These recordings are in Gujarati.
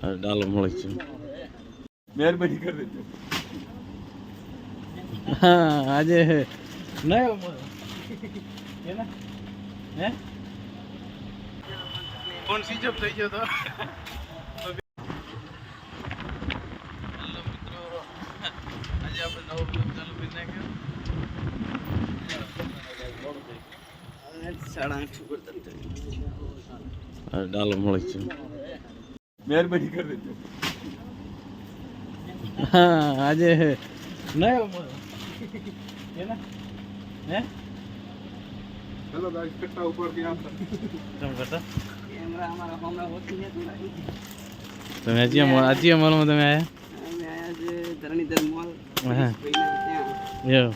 ડાલો મળે છે. મહેરબાની કરી દેજો હા આજે નયો હે ફોન સ્વિચ ઓફ થઈ ગયો તો આજે આપણે નવો બ્લોગ ચાલુ કરી નાખ્યો સાડા આઠ ઉપર ડાલો મળે છે. મહેરબાની કરી દેજો હા આજે નયો મળે એના હે ચલો ગાઈસ કટ્ટા ઉપર થી આવતા કેમ કરતા કેમેરા અમારા હમણાં ઓછી નથી તમે હજી અમારા હજી અમારામાં તમે આયા અમે આયા છે ધરણીધર મોલ હા. ભાઈના ત્યાં એવું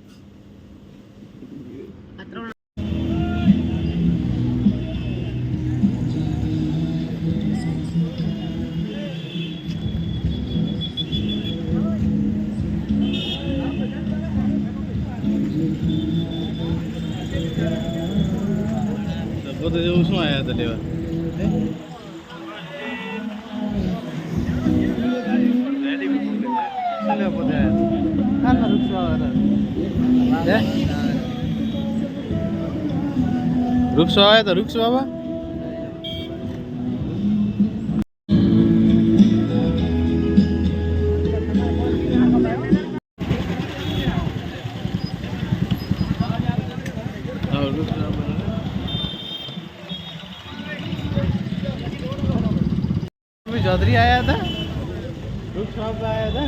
પોતે જેવું શું આવ્યા હતા લેવા? વૃક્ષો આવ્યા તો વૃક્ષો આવા? ચૌધરી આયા હતા? રૂપ વાવવા આયા હતા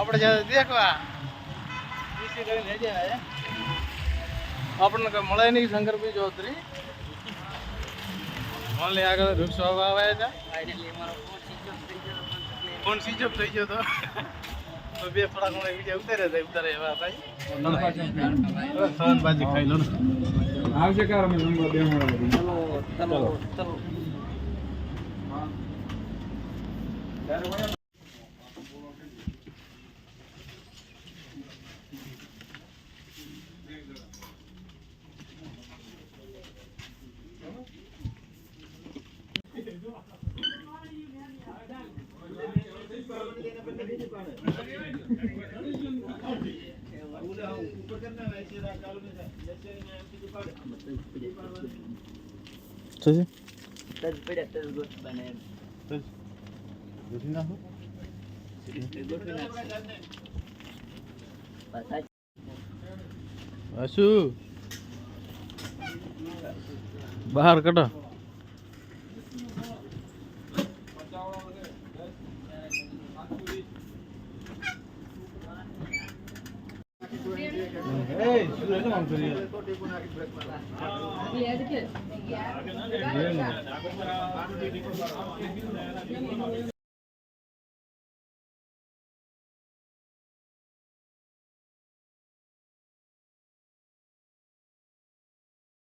આપણે જ્યાં દેખવા આપણને કઈ મળે નહીં શંકરભાઈ ચૌધરી? મળે આગળ રૂપ વાવવા આવ્યા હતા. ફોન સ્વિચ ઓફ થઈ ગયો. ફોન બે ઘણા બીજા ઉતાર્યા હતા ઉતારે એવા ભાઈ. બાજી ખાઈ લો. આવશે કાર અમે નંબર બે મળે ચલો ચલો ચલો. શું છે? તજ પડ્યા తెలియదు